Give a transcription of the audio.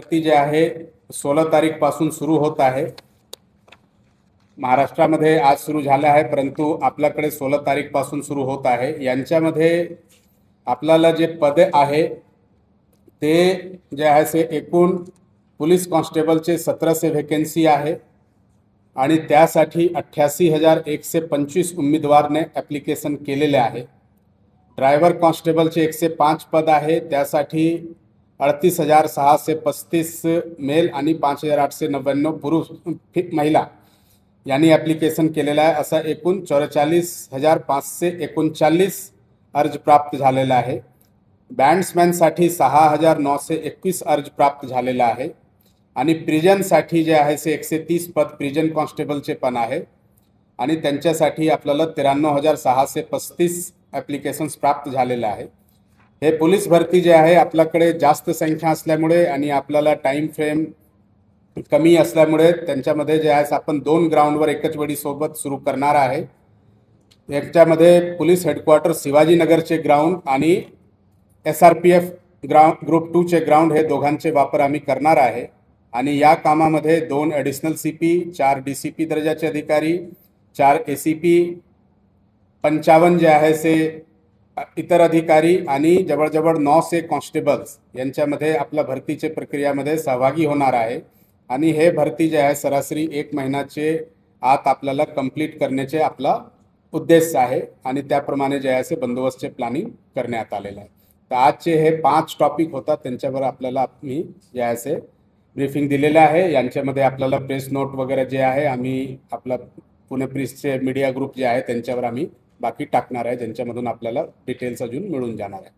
भरती जे आहे सोळा तारीखपासून सुरू होत आहे. महाराष्ट्रामध्ये आज सुरू झालं आहे परंतु आपल्याकडे सोळा तारीखपासून सुरू होत आहे. यांच्यामध्ये आपल्याला जे पदे आहे ते जे आहे ते एकूण पोलीस कॉन्स्टेबलचे सतराशे व्हेकन्सी आहे आणि त्यासाठी अठ्ठ्याऐंशी हजार एकशे पंचवीस उमेदवारने ॲप्लिकेशन केलेले आहे. ड्रायव्हर कॉन्स्टेबलचे एकशे पाच पद आहे त्यासाठी अडतीस हजार सहाशे पस्तीस मेल आणि पाच हजार आठशे नव्याण्णव पुरुष महिला. यांनी ॲप्लिकेशन केलेलं आहे असा एकूण चौवेचाळीस हजार पाचशे एकोणचाळीस अर्ज प्राप्त झालेला आहे. बँड्समॅनसाठी सहा हजार नऊशे एकवीस अर्ज प्राप्त झालेला आहे. आणि प्रिजनसाठी जे आहे ते एकशे तीस पद प्रिजन कॉन्स्टेबलचे पण आहे. आणि त्यांच्यासाठी आपल्याला त्र्याण्णव हजार सहाशे पस्तीस ॲप्लिकेशन्स प्राप्त झालेले आहे. हे पोलीस भरती जे आहे आपल्याकडे जास्त संख्या असल्यामुळे आणि आपल्याला टाईम फ्रेम कमी असल्यामुळे त्यांच्यामध्ये जे आहे आपण दोन ग्राउंडवर एकच वेळी सोबत सुरू करणार आहे. याच्यामध्ये पोलीस हेडक्वार्टर शिवाजीनगरचे ग्राउंड आणि S R P F ground group टूचे ground हे दोघांचे वापर आम्ही करणार आहे. आणि या कामामध्ये दोन ॲडिशनल सी पी चार डी सी पी दर्जाचे अधिकारी चार ए सी पी पंचावन्न जे आहे ते इतर अधिकारी आणि जवळजवळ नऊशे कॉन्स्टेबल्स यांच्यामध्ये आपल्या भरतीचे प्रक्रियामध्ये सहभागी होणार आहे. आणि हे भरती जे आहे सरासरी एक महिन्याचे आत आपल्याला कंप्लीट करण्याचे आपला उद्देश आहे. आणि त्याप्रमाणे जे आहे असे बंदोबस्तचे प्लॅनिंग करण्यात आलेलं आहे. तर आजचे हे पाच टॉपिक होतात त्यांच्यावर आपल्याला मी जे आहे असे ब्रीफिंग दिलेलं आहे. यांच्यामध्ये आपल्याला प्रेस नोट वगैरे जे आहे आम्ही आपला पुणे प्रेसचे मीडिया ग्रुप जे आहे त्यांच्यावर आम्ही बाकी टाकणार आहे ज्यांच्यामधून आपल्याला डिटेल्स अजून मिळून जाणार आहे.